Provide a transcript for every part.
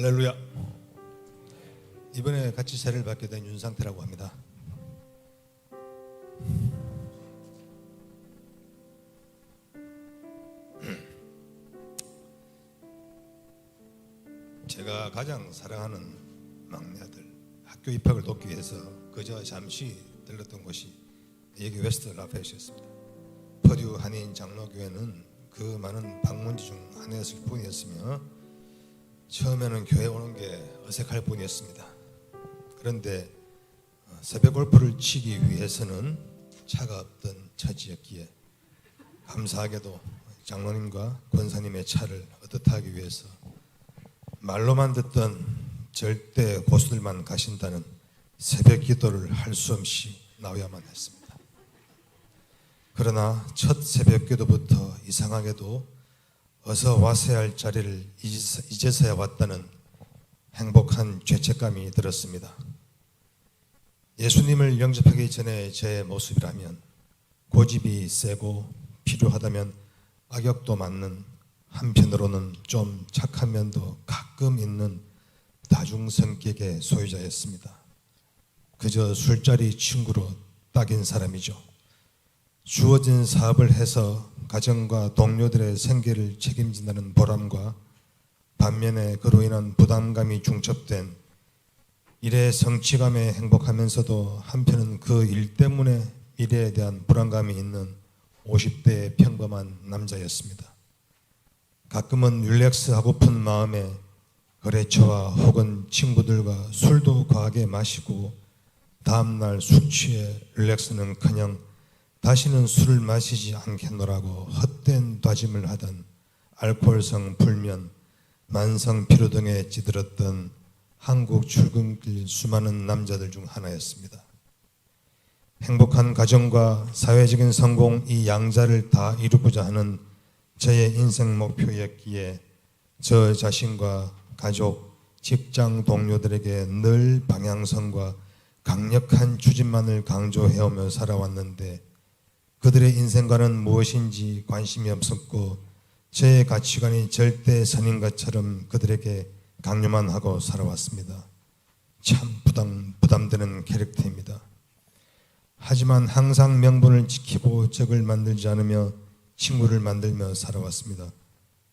할렐루야. 이번에 같이 세례를 받게 된 윤상태라고 합니다. 제가 가장 사랑하는 막내 아들 학교 입학을 돕기 위해서 그저 잠시 들렀던 곳이 여기 웨스트 라페시였습니다. 퍼듀 한인 장로교회는 그 많은 방문지 중 하나였을 뿐이었으며 처음에는 교회 오는 게 어색할 뿐이었습니다. 그런데 어, 새벽 골프를 치기 위해서는 차가 없던 처지였기에 감사하게도 장로님과 권사님의 차를 얻어타기 위해서 말로만 듣던 절대 고수들만 가신다는 새벽 기도를 할 수 없이 나와야만 했습니다. 그러나 첫 새벽 기도부터 이상하게도 어서 왔어야 할 자리를 이제서- 이제서야 왔다는 행복한 죄책감이 들었습니다. 예수님을 영접하기 전에 제 모습이라면 고집이 세고 필요하다면 악역도 맞는 한편으로는 좀 착한 면도 가끔 있는 다중 성격의 소유자였습니다. 그저 술자리 친구로 딱인 사람이죠. 주어진 사업을 해서 가정과 동료들의 생계를 책임진다는 보람과 반면에 그로 인한 부담감이 중첩된 일의 성취감에 행복하면서도 한편은 그 일 때문에 미래에 대한 불안감이 있는 50대의 평범한 남자였습니다. 가끔은 릴렉스 하고픈 마음에 거래처와 혹은 친구들과 술도 과하게 마시고 다음날 숙취에 릴렉스는커녕 다시는 술을 마시지 않겠노라고 헛된 다짐을 하던 알코올성 불면, 만성 피로 등에 찌들었던 한국 출근길 수많은 남자들 중 하나였습니다. 행복한 가정과 사회적인 성공 이 양자를 다 이루고자 하는 저의 인생 목표였기에 저 자신과 가족, 직장 동료들에게 늘 방향성과 강력한 추진만을 강조해오며 살아왔는데 그들의 인생관은 무엇인지 관심이 없었고 제 가치관이 절대 선인 것처럼 그들에게 강요만 하고 살아왔습니다. 참 부담, 부담되는 캐릭터입니다. 하지만 항상 명분을 지키고 적을 만들지 않으며 친구를 만들며 살아왔습니다.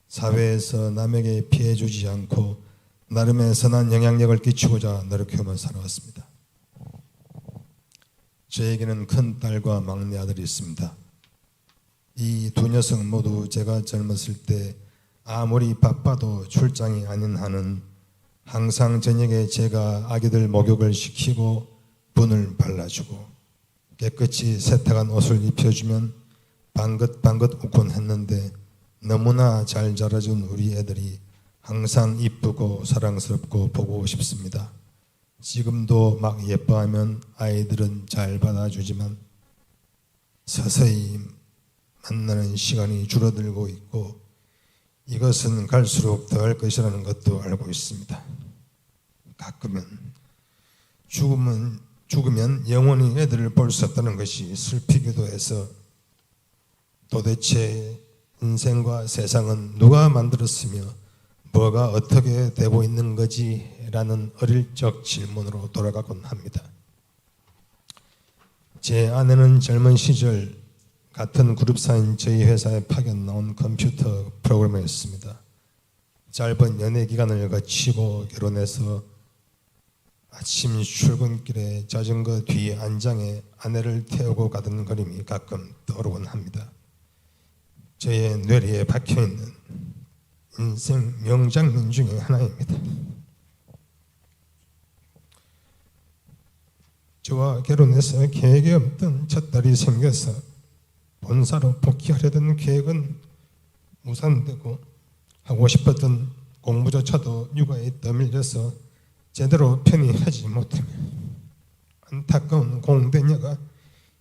사회에서 남에게 피해 주지 않고 나름의 선한 영향력을 끼치고자 노력하며 살아왔습니다. 저에게는 큰 딸과 막내 아들이 있습니다. 이 두 녀석 모두 제가 젊었을 때 아무리 바빠도 출장이 아닌 한은 항상 저녁에 제가 아기들 목욕을 시키고 분을 발라주고 깨끗이 세탁한 옷을 입혀주면 방긋방긋 웃곤 했는데 너무나 잘 자라준 우리 애들이 항상 이쁘고 사랑스럽고 보고 싶습니다. 지금도 막 예뻐하면 아이들은 잘 받아주지만 서서히 만나는 시간이 줄어들고 있고 이것은 갈수록 더할 것이라는 것도 알고 있습니다. 가끔은 죽으면 죽으면 영원히 애들을 볼 수 없다는 것이 슬피기도 해서 도대체 인생과 세상은 누가 만들었으며 뭐가 어떻게 되고 있는 거지? 라는 어릴 적 질문으로 돌아가곤 합니다. 제 아내는 젊은 시절 같은 그룹사인 저희 회사에 파견 나온 컴퓨터 프로그래머였습니다. 짧은 연애 기간을 거치고 결혼해서 아침 출근길에 자전거 뒤 안장에 아내를 태우고 가던 그림이 가끔 떠오르곤 합니다. 저의 뇌리에 박혀 있는 인생 명장면 중에 하나입니다. 저와 결혼해서 계획이 없던 첫 딸이 생겨서 본사로 복귀하려던 계획은 무산되고 하고 싶었던 공부조차도 육아에 떠밀려서 제대로 편히 하지 못하며 안타까운 공대녀가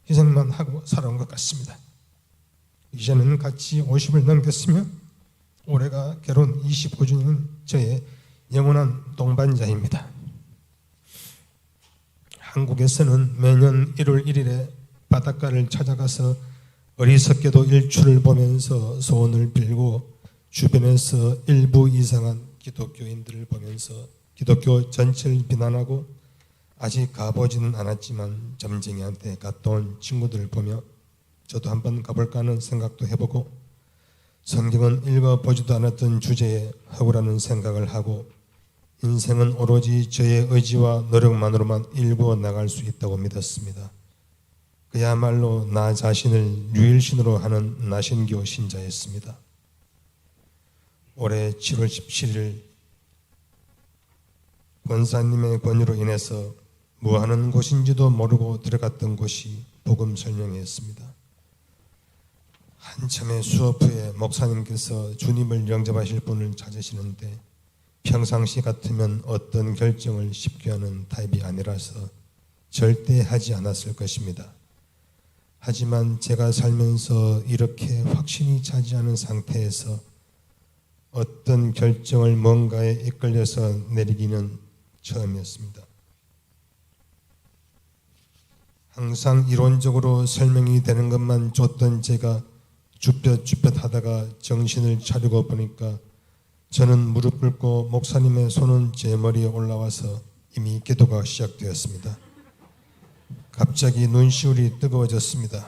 희생만 하고 살아온 것 같습니다. 이제는 같이 50을 넘겼으며 올해가 결혼 25주년 저의 영원한 동반자입니다. 한국에서는 매년 1월 1일에 바닷가를 찾아가서 어리석게도 일출을 보면서 소원을 빌고 주변에서 일부 이상한 기독교인들을 보면서 기독교 전체를 비난하고 아직 가보지는 않았지만 점쟁이한테 갔다 온 친구들을 보며 저도 한번 가볼까 하는 생각도 해보고 성경은 읽어보지도 않았던 주제에 허구라는 생각을 하고 인생은 오로지 저의 의지와 노력만으로만 일구어 나갈 수 있다고 믿었습니다. 그야말로 나 자신을 유일신으로 하는 나신교 신자였습니다. 올해 7월 17일 권사님의 권유로 인해서 뭐 하는 곳인지도 모르고 들어갔던 곳이 복음 설명회였습니다. 한참의 수업 후에 목사님께서 주님을 영접하실 분을 찾으시는데 평상시 같으면 어떤 결정을 쉽게 하는 타입이 아니라서 절대 하지 않았을 것입니다. 하지만 제가 살면서 이렇게 확신이 차지 않은 상태에서 어떤 결정을 뭔가에 이끌려서 내리기는 처음이었습니다. 항상 이론적으로 설명이 되는 것만 줬던 제가 주뼛주뼛 하다가 정신을 차리고 보니까 저는 무릎 꿇고 목사님의 손은 제 머리에 올라와서 이미 기도가 시작되었습니다. 갑자기 눈시울이 뜨거워졌습니다.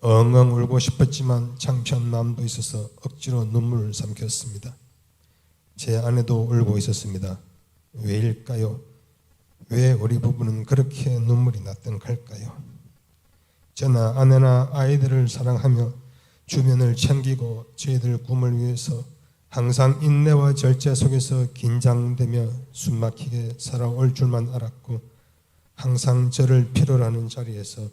엉엉 울고 싶었지만 창피한 마음도 있어서 억지로 눈물을 삼켰습니다. 제 아내도 울고 있었습니다. 왜일까요? 왜 우리 부부는 그렇게 눈물이 났던 걸까요? 저나 아내나 아이들을 사랑하며 주변을 챙기고 저희들 꿈을 위해서 항상 인내와 절제 속에서 긴장되며 숨막히게 살아올 줄만 알았고 항상 저를 필요로 하는 자리에서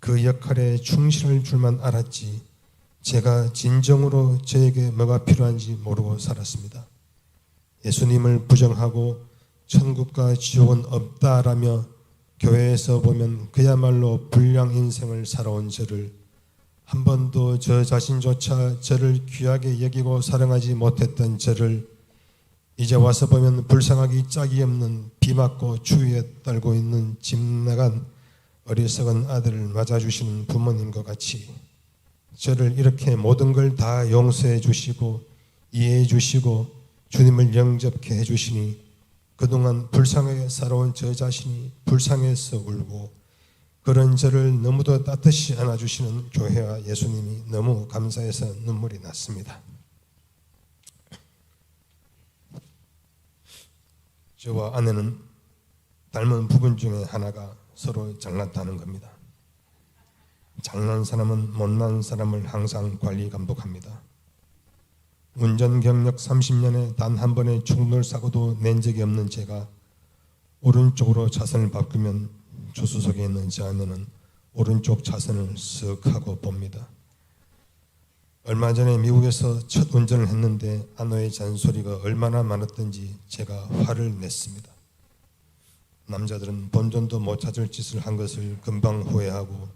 그 역할에 충실할 줄만 알았지 제가 진정으로 저에게 뭐가 필요한지 모르고 살았습니다. 예수님을 부정하고 천국과 지옥은 없다라며 교회에서 보면 그야말로 불량 인생을 살아온 저를 한 번도 저 자신조차 저를 귀하게 여기고 사랑하지 못했던 저를 이제 와서 보면 불쌍하기 짝이 없는 비 맞고 추위에 떨고 있는 집 나간 어리석은 아들을 맞아주시는 부모님과 같이 저를 이렇게 모든 걸 다 용서해 주시고 이해해 주시고 주님을 영접케 해 주시니 그동안 불쌍하게 살아온 저 자신이 불쌍해서 울고 그런 저를 너무도 따뜻이 안아주시는 교회와 예수님이 너무 감사해서 눈물이 났습니다. 저와 아내는 닮은 부분 중에 하나가 서로 잘났다는 겁니다. 잘난 사람은 못난 사람을 항상 관리 감독합니다. 운전 경력 30년에 단 한 번의 충돌 사고도 낸 적이 없는 제가 오른쪽으로 차선을 바꾸면 조수석에 있는 제 아내는 오른쪽 차선을 쓱 하고 봅니다. 얼마 전에 미국에서 첫 운전을 했는데 아내의 잔소리가 얼마나 많았던지 제가 화를 냈습니다. 남자들은 본전도 못 찾을 짓을 한 것을 금방 후회하고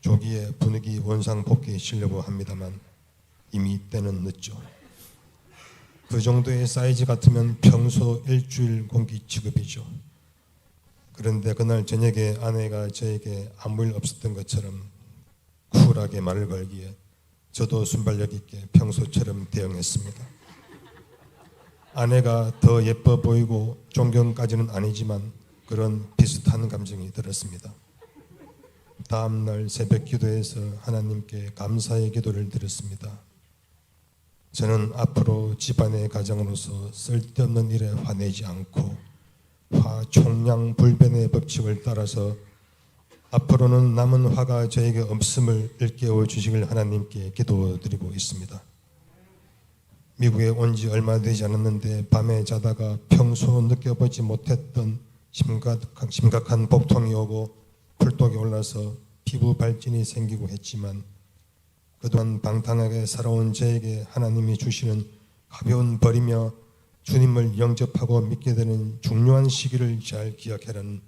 조기에 분위기 원상 복귀시려고 합니다만 이미 때는 늦죠. 그 정도의 사이즈 같으면 평소 일주일 공기 취급이죠. 그런데 그날 저녁에 아내가 저에게 아무 일 없었던 것처럼 쿨하게 말을 걸기에 저도 순발력 있게 평소처럼 대응했습니다. 아내가 더 예뻐 보이고 존경까지는 아니지만 그런 비슷한 감정이 들었습니다. 다음 날 새벽 기도에서 하나님께 감사의 기도를 드렸습니다. 저는 앞으로 집안의 가장으로서 쓸데없는 일에 화내지 않고 화 총량 불변의 법칙을 따라서 앞으로는 남은 화가 저에게 없음을 일깨워 주시길 하나님께 기도드리고 있습니다. 미국에 온 지 얼마 되지 않았는데 밤에 자다가 평소 느껴보지 못했던 심각한, 심각한 복통이 오고 풀독이 올라서 피부 발진이 생기고 했지만 그동안 방탕하게 살아온 저에게 하나님이 주시는 가벼운 벌이며 주님을 영접하고 믿게 되는 중요한 시기를 잘 기억해라는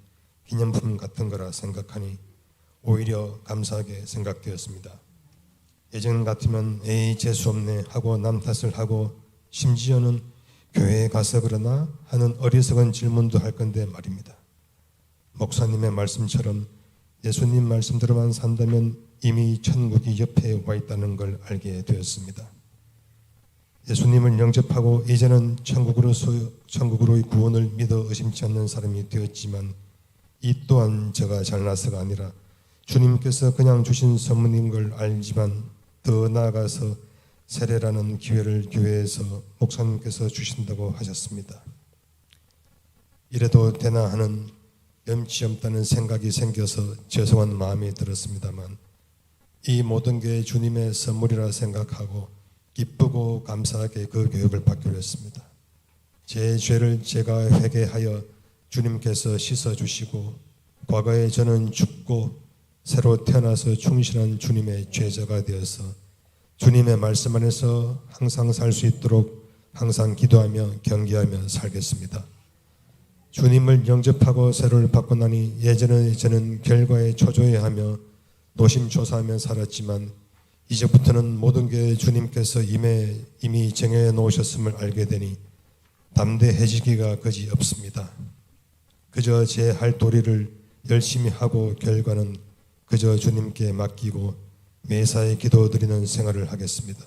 기념품 같은 거라 생각하니 오히려 감사하게 생각되었습니다. 예전 같으면 에이 재수 없네 하고 남 탓을 하고 심지어는 교회에 가서 그러나 하는 어리석은 질문도 할 건데 말입니다. 목사님의 말씀처럼 예수님 말씀대로만 산다면 이미 천국이 옆에 와 있다는 걸 알게 되었습니다. 예수님을 영접하고 이제는 천국으로서 천국으로의 구원을 믿어 의심치 않는 사람이 되었지만 이 또한 저가 잘나서가 아니라 주님께서 그냥 주신 선물인 걸 알지만 더 나아가서 세례라는 기회를 교회에서 목사님께서 주신다고 하셨습니다. 이래도 되나 하는 염치 없다는 생각이 생겨서 죄송한 마음이 들었습니다만 이 모든 게 주님의 선물이라 생각하고 기쁘고 감사하게 그 교육을 받기로 했습니다. 제 죄를 제가 회개하여 주님께서 씻어 주시고 과거에 저는 죽고 새로 태어나서 충실한 주님의 죄자가 되어서 주님의 말씀 안에서 항상 살 수 있도록 항상 기도하며 경기하며 살겠습니다. 주님을 영접하고 세로를 받고 나니 예전에 저는 결과에 초조해하며 노심초사하며 살았지만 이제부터는 모든 게 주님께서 이미, 이미 정해 놓으셨음을 알게 되니 담대해지기가 거지 없습니다. 그저 제 할 도리를 열심히 하고 결과는 그저 주님께 맡기고 매사에 기도드리는 생활을 하겠습니다.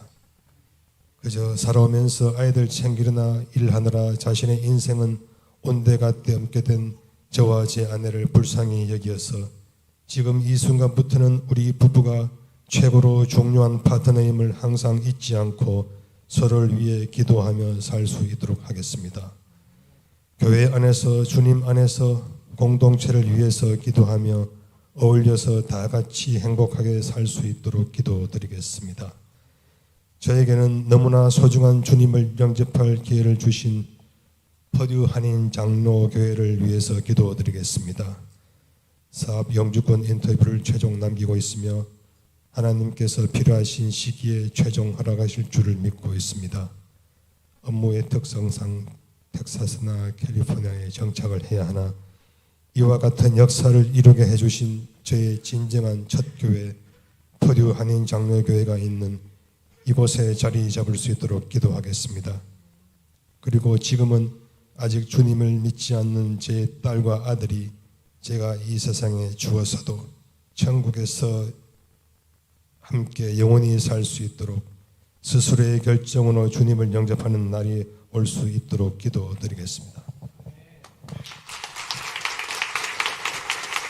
그저 살아오면서 아이들 챙기려나 일하느라 자신의 인생은 온데가 떼엄게 된 저와 제 아내를 불쌍히 여기어서 지금 이 순간부터는 우리 부부가 최고로 중요한 파트너임을 항상 잊지 않고 서로를 위해 기도하며 살 수 있도록 하겠습니다. 교회 안에서 주님 안에서 공동체를 위해서 기도하며 어울려서 다 같이 행복하게 살 수 있도록 기도드리겠습니다. 저에게는 너무나 소중한 주님을 영접할 기회를 주신 퍼듀 한인 장로 교회를 위해서 기도드리겠습니다. 사업 영주권 인터뷰를 최종 남기고 있으며 하나님께서 필요하신 시기에 최종 허락하실 줄을 믿고 있습니다. 업무의 특성상 텍사스나 캘리포니아에 정착을 해야 하나 이와 같은 역사를 이루게 해주신 저의 진정한 첫 교회 퍼듀 한인 장로교회가 있는 이곳에 자리 잡을 수 있도록 기도하겠습니다. 그리고 지금은 아직 주님을 믿지 않는 제 딸과 아들이 제가 이 세상에 주어서도 천국에서 함께 영원히 살 수 있도록 스스로의 결정으로 주님을 영접하는 날이 올 수 있도록 기도드리겠습니다.